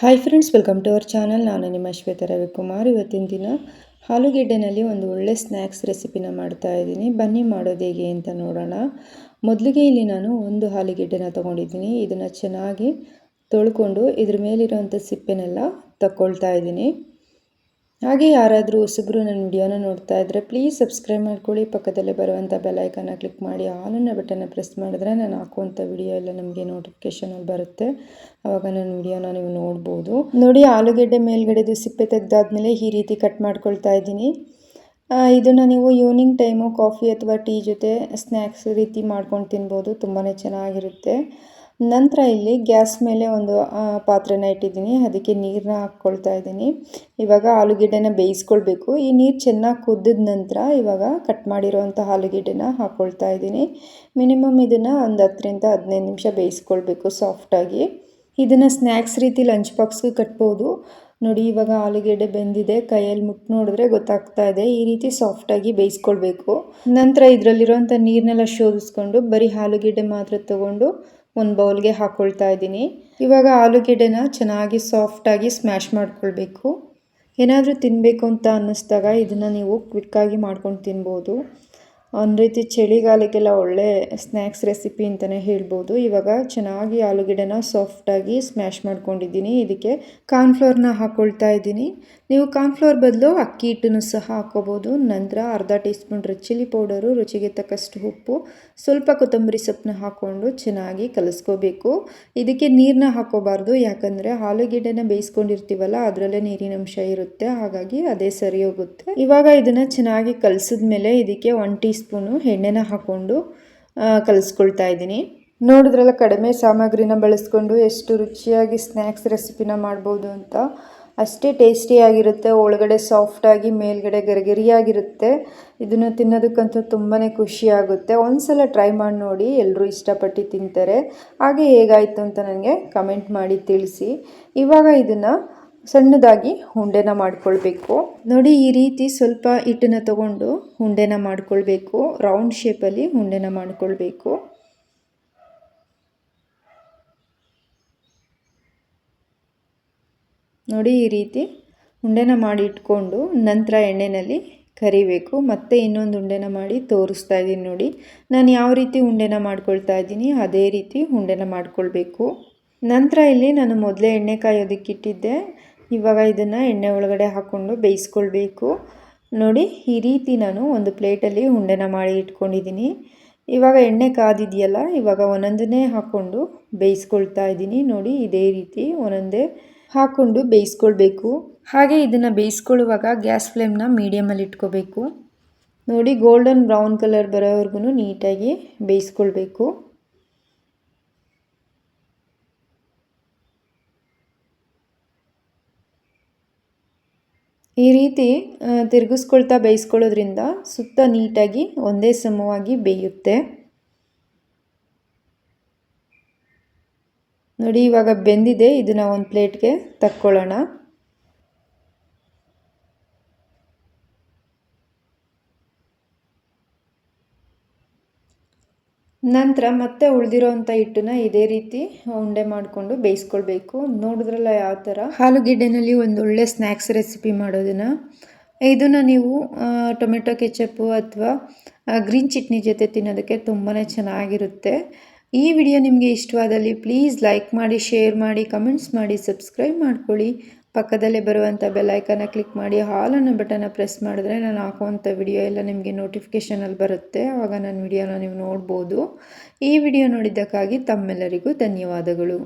Hi friends welcome to our channel ನಾನು ನಿಮ್ಮ ಶ್ವೇತ ರವಿಕುಮಾರ್. ಇವತ್ತಿನ ದಿನ ಆಲೂಗೆಡ್ಡೆನಲ್ಲಿ ಒಂದು ಒಳ್ಳೆ ಸ್ನ್ಯಾಕ್ಸ್ ರೆಸಿಪಿನ ಮಾಡ್ತಾ ಇದ್ದೀನಿ. ಬನ್ನಿ ಮಾಡೋದು ಹೇಗೆ ಅಂತ ನೋಡೋಣ. ಮೊದಲಿಗೆ ಇಲ್ಲಿ ನಾನು ಒಂದು ಆಲೂಗೆಡ್ಡೆನ ತೊಗೊಂಡಿದ್ದೀನಿ. ಇದನ್ನು ಚೆನ್ನಾಗಿ ತೊಳ್ಕೊಂಡು ಇದ್ರ ಮೇಲಿರೋವಂಥ ಸಿಪ್ಪೆನೆಲ್ಲ ತಗೊಳ್ತಾ ಇದ್ದೀನಿ. ಹಾಗೆ ಯಾರಾದರೂ ಹೊಸಬ್ರು ನನ್ನ ವಿಡಿಯೋನ ನೋಡ್ತಾ ಇದ್ದರೆ ಪ್ಲೀಸ್ ಸಬ್ಸ್ಕ್ರೈಬ್ ಮಾಡ್ಕೊಳ್ಳಿ. ಪಕ್ಕದಲ್ಲೇ ಬರುವಂಥ ಬೆಲೈಕನ್ನ ಕ್ಲಿಕ್ ಮಾಡಿ ಆಲನ್ನ ಬಟನ್ನ ಪ್ರೆಸ್ ಮಾಡಿದ್ರೆ ನಾನು ಹಾಕುವಂಥ ವಿಡಿಯೋ ಎಲ್ಲ ನಮಗೆ ನೋಟಿಫಿಕೇಷನಲ್ಲಿ ಬರುತ್ತೆ. ಆವಾಗ ನನ್ನ ವಿಡಿಯೋನ ನೀವು ನೋಡ್ಬೋದು. ನೋಡಿ ಆಲೂಗೆಡ್ಡೆ ಮೇಲ್ಗಡೆದು ಸಿಪ್ಪೆ ತೆಗೆದಾದ್ಮೇಲೆ ಈ ರೀತಿ ಕಟ್ ಮಾಡ್ಕೊಳ್ತಾ ಇದ್ದೀನಿ. ಇದನ್ನು ನೀವು ಈವ್ನಿಂಗ್ ಟೈಮು ಕಾಫಿ ಅಥವಾ ಟೀ ಜೊತೆ ಸ್ನ್ಯಾಕ್ಸ್ ರೀತಿ ಮಾಡ್ಕೊಂಡು ತಿನ್ಬೋದು. ತುಂಬಾ ಚೆನ್ನಾಗಿರುತ್ತೆ. ನಂತರ ಇಲ್ಲಿ ಗ್ಯಾಸ್ ಮೇಲೆ ಒಂದು ಪಾತ್ರೆನ ಇಟ್ಟಿದ್ದೀನಿ. ಅದಕ್ಕೆ ನೀರನ್ನ ಹಾಕ್ಕೊಳ್ತಾ ಇದ್ದೀನಿ. ಇವಾಗ ಆಲೂಗೆಡ್ಡೆನ ಬೇಯಿಸ್ಕೊಳ್ಬೇಕು. ಈ ನೀರು ಚೆನ್ನಾಗಿ ಕುದ್ದಿದ ನಂತರ ಇವಾಗ ಕಟ್ ಮಾಡಿರೋವಂಥ ಆಲೂಗೆಡ್ಡೆನ ಹಾಕ್ಕೊಳ್ತಾ ಇದ್ದೀನಿ. ಮಿನಿಮಮ್ ಇದನ್ನು ಒಂದು ಹತ್ತರಿಂದ ಹದಿನೈದು ನಿಮಿಷ ಬೇಯಿಸ್ಕೊಳ್ಬೇಕು ಸಾಫ್ಟಾಗಿ ಇದನ್ನು ಸ್ನ್ಯಾಕ್ಸ್ ರೀತಿ ಲಂಚ್ ಬಾಕ್ಸ್ಗೆ ಕಟ್ಬೋದು. ನೋಡಿ, ಇವಾಗ ಆಲೂಗೆಡ್ಡೆ ಬೆಂದಿದೆ. ಕೈಯಲ್ಲಿ ಮುಟ್ಟು ನೋಡಿದ್ರೆ ಗೊತ್ತಾಗ್ತಾ ಇದೆ. ಈ ರೀತಿ ಸಾಫ್ಟಾಗಿ ಬೇಯಿಸ್ಕೊಳ್ಬೇಕು. ನಂತರ ಇದರಲ್ಲಿರುವಂಥ ನೀರನ್ನೆಲ್ಲ ಶೋಧಿಸ್ಕೊಂಡು ಬರೀ ಆಲೂಗೆಡ್ಡೆ ಮಾತ್ರ ತೊಗೊಂಡು ಒಂದು ಬೌಲ್ಗೆ ಹಾಕ್ಕೊಳ್ತಾ ಇದ್ದೀನಿ. ಇವಾಗ ಆಲೂಗೆಡ್ಡೆನ ಚೆನ್ನಾಗಿ ಸಾಫ್ಟಾಗಿ ಸ್ಮ್ಯಾಶ್ ಮಾಡ್ಕೊಳ್ಬೇಕು. ಏನಾದರೂ ತಿನ್ನಬೇಕು ಅಂತ ಅನ್ನಿಸ್ದಾಗ ಇದನ್ನು ನೀವು ಕ್ವಿಕ್ಕಾಗಿ ಮಾಡ್ಕೊಂಡು ತಿನ್ಬೋದು. ಒಂದು ರೀತಿ ಚಳಿಗಾಲಕ್ಕೆಲ್ಲ ಒಳ್ಳೆ ಸ್ನ್ಯಾಕ್ಸ್ ರೆಸಿಪಿ ಅಂತಲೇ ಹೇಳ್ಬೋದು. ಇವಾಗ ಚೆನ್ನಾಗಿ ಆಲೂಗಡ್ಡೆನ ಸಾಫ್ಟಾಗಿ ಸ್ಮ್ಯಾಶ್ ಮಾಡ್ಕೊಂಡಿದ್ದೀನಿ. ಇದಕ್ಕೆ ಕಾರ್ನ್ಫ್ಲೋರ್ನ ಹಾಕ್ಕೊಳ್ತಾ ಇದ್ದೀನಿ. ನೀವು ಕಾರ್ನ್ಫ್ಲೋರ್ ಬದಲು ಅಕ್ಕಿ ಹಿಟ್ಟನ್ನು ಸಹ ಹಾಕ್ಕೋಬೋದು ನಂತರ ಅರ್ಧ ಟೀ ಸ್ಪೂನ್ ಚಿಲ್ಲಿ ಪೌಡರು, ರುಚಿಗೆ ತಕ್ಕಷ್ಟು ಉಪ್ಪು, ಸ್ವಲ್ಪ ಕೊತ್ತಂಬರಿ ಸೊಪ್ಪನ್ನ ಹಾಕ್ಕೊಂಡು ಚೆನ್ನಾಗಿ ಕಲಿಸ್ಕೋಬೇಕು. ಇದಕ್ಕೆ ನೀರನ್ನ ಹಾಕೋಬಾರ್ದು. ಯಾಕಂದರೆ ಆಲೂಗೆಡ್ಡೆನ ಬೇಯಿಸ್ಕೊಂಡಿರ್ತೀವಲ್ಲ, ಅದರಲ್ಲೇ ನೀರಿನ ಅಂಶ ಇರುತ್ತೆ. ಹಾಗಾಗಿ ಅದೇ ಸರಿ ಹೋಗುತ್ತೆ. ಇವಾಗ ಇದನ್ನು ಚೆನ್ನಾಗಿ ಕಲಸಿದ ಮೇಲೆ ಇದಕ್ಕೆ ಒನ್ ಟೀ ಸ್ಪೂನು ಎಣ್ಣೆನ ಹಾಕ್ಕೊಂಡು ಕಲಿಸ್ಕೊಳ್ತಾ ಇದ್ದೀನಿ. ನೋಡಿದ್ರಲ್ಲ, ಕಡಿಮೆ ಸಾಮಗ್ರಿನ ಬಳಸ್ಕೊಂಡು ಎಷ್ಟು ರುಚಿಯಾಗಿ ಸ್ನ್ಯಾಕ್ಸ್ ರೆಸಿಪಿನ ಮಾಡ್ಬೋದು ಅಂತ. ಅಷ್ಟೇ ಟೇಸ್ಟಿಯಾಗಿರುತ್ತೆ, ಒಳಗಡೆ ಸಾಫ್ಟಾಗಿ, ಮೇಲ್ಗಡೆ ಗರಿಗರಿಯಾಗಿರುತ್ತೆ. ಇದನ್ನು ತಿನ್ನೋದಕ್ಕಂತೂ ತುಂಬಾ ಖುಷಿಯಾಗುತ್ತೆ. ಒಂದು ಸಲ ಟ್ರೈ ಮಾಡಿ ನೋಡಿ ಎಲ್ಲರೂ ಇಷ್ಟಪಟ್ಟು ತಿಂತಾರೆ. ಹಾಗೆ ಹೇಗಾಯಿತು ಅಂತ ನನಗೆ ಕಮೆಂಟ್ ಮಾಡಿ ತಿಳಿಸಿ. ಇವಾಗ ಇದನ್ನು ಸಣ್ಣದಾಗಿ ಉಂಡೆನ ಮಾಡ್ಕೊಳ್ಬೇಕು. ನೋಡಿ ಈ ರೀತಿ ಸ್ವಲ್ಪ ಹಿಟ್ಟನ್ನು ತಗೊಂಡು ಉಂಡೆನ ಮಾಡ್ಕೊಳ್ಬೇಕು. ರೌಂಡ್ ಶೇಪಲ್ಲಿ ಉಂಡೆನ ಮಾಡ್ಕೊಳ್ಬೇಕು. ನೋಡಿ ಈ ರೀತಿ ಉಂಡೆನ ಮಾಡಿ ಇಟ್ಕೊಂಡು ನಂತರ ಎಣ್ಣೆಯಲ್ಲಿ ಕರಿಬೇಕು. ಮತ್ತೆ ಇನ್ನೊಂದು ಉಂಡೆನ ಮಾಡಿ ತೋರಿಸ್ತಾ ಇದ್ದೀನಿ ನೋಡಿ. ನಾನು ಯಾವ ರೀತಿ ಉಂಡೆನ ಮಾಡ್ಕೊಳ್ತಾ ಇದ್ದೀನಿ ಅದೇ ರೀತಿ ಉಂಡೆನ ಮಾಡ್ಕೊಳ್ಬೇಕು. ನಂತರ ಇಲ್ಲಿ ನಾನು ಮೊದಲೇ ಎಣ್ಣೆ ಕಾಯೋದಕ್ಕಿಟ್ಟಿದ್ದೆ ಇವಾಗ ಇದನ್ನು ಎಣ್ಣೆ ಒಳಗಡೆ ಹಾಕ್ಕೊಂಡು ಬೇಯಿಸ್ಕೊಳ್ಬೇಕು. ನೋಡಿ, ಈ ರೀತಿ ನಾನು ಒಂದು ಪ್ಲೇಟಲ್ಲಿ ಉಂಡೆನ ಮಾಡಿ ಇಟ್ಕೊಂಡಿದ್ದೀನಿ. ಇವಾಗ ಎಣ್ಣೆ ಕಾದಿದೆಯಲ್ಲ, ಇವಾಗ ಒಂದೊಂದನ್ನೇ ಹಾಕ್ಕೊಂಡು ಬೇಯಿಸ್ಕೊಳ್ತಾ ಇದ್ದೀನಿ. ನೋಡಿ, ಇದೇ ರೀತಿ ಒಂದೊಂದೇ ಹಾಕ್ಕೊಂಡು ಬೇಯಿಸ್ಕೊಳ್ಬೇಕು. ಹಾಗೆ ಇದನ್ನು ಬೇಯಿಸ್ಕೊಳ್ಳುವಾಗ ಗ್ಯಾಸ್ ಫ್ಲೇಮ್ನ ಮೀಡಿಯಮಲ್ಲಿ ಇಟ್ಕೋಬೇಕು. ನೋಡಿ, ಗೋಲ್ಡನ್ ಬ್ರೌನ್ ಕಲರ್ ಬರೋವರೆಗೂ ನೀಟಾಗಿ ಬೇಯಿಸ್ಕೊಳ್ಬೇಕು. ಈ ರೀತಿ ತಿರುಗಿಸ್ಕೊಳ್ತಾ ಬೇಯಿಸ್ಕೊಳ್ಳೋದ್ರಿಂದ ಸುತ್ತ ನೀಟಾಗಿ ಒಂದೇ ಸಮವಾಗಿ ಬೇಯುತ್ತೆ. ನೋಡಿ, ಇವಾಗ ಬೆಂದಿದೆ. ಇದನ್ನು ಒಂದು ಪ್ಲೇಟ್ಗೆ ತಕ್ಕೊಳ್ಳೋಣ. ನಂತರ ಮತ್ತೆ ಉಳಿದಿರೋವಂಥ ಹಿಟ್ಟನ್ನ ಇದೇ ರೀತಿ ಉಂಡೆ ಮಾಡಿಕೊಂಡು ಬೇಯಿಸ್ಕೊಳ್ಬೇಕು. ನೋಡಿದ್ರಲ್ಲ ಯಾವ ಥರ? ಒಂದು ಒಳ್ಳೆ ಸ್ನ್ಯಾಕ್ಸ್ ರೆಸಿಪಿ ಮಾಡೋದನ್ನು. ಇದನ್ನು ನೀವು ಟೊಮೆಟೊ ಕೆಚಪ್ಪು ಅಥವಾ ಗ್ರೀನ್ ಚಟ್ನಿ ಜೊತೆ ತಿನ್ನೋದಕ್ಕೆ ತುಂಬಾ ಚೆನ್ನಾಗಿರುತ್ತೆ. ಈ ವಿಡಿಯೋ ನಿಮಗೆ ಇಷ್ಟವಾದಲ್ಲಿ ಪ್ಲೀಸ್ ಲೈಕ್ ಮಾಡಿ, ಶೇರ್ ಮಾಡಿ, ಕಮೆಂಟ್ಸ್ ಮಾಡಿ, ಸಬ್ಸ್ಕ್ರೈಬ್ ಮಾಡ್ಕೊಳ್ಳಿ. ಪಕ್ಕದಲ್ಲೇ ಬರುವಂಥ ಬೆಲ್ಲೈಕನ್ನ ಕ್ಲಿಕ್ ಮಾಡಿ ಹಾಲನ್ನು ಬಟನ್ನ ಪ್ರೆಸ್ ಮಾಡಿದ್ರೆ ನಾನು ಹಾಕುವಂಥ ವಿಡಿಯೋ ಎಲ್ಲ ನಿಮಗೆ ನೋಟಿಫಿಕೇಷನಲ್ಲಿ ಬರುತ್ತೆ. ಆವಾಗ ನನ್ನ ವಿಡಿಯೋನ ನೀವು ನೋಡ್ಬೋದು. ಈ ವಿಡಿಯೋ ನೋಡಿದ್ದಕ್ಕಾಗಿ ತಮ್ಮೆಲ್ಲರಿಗೂ ಧನ್ಯವಾದಗಳು.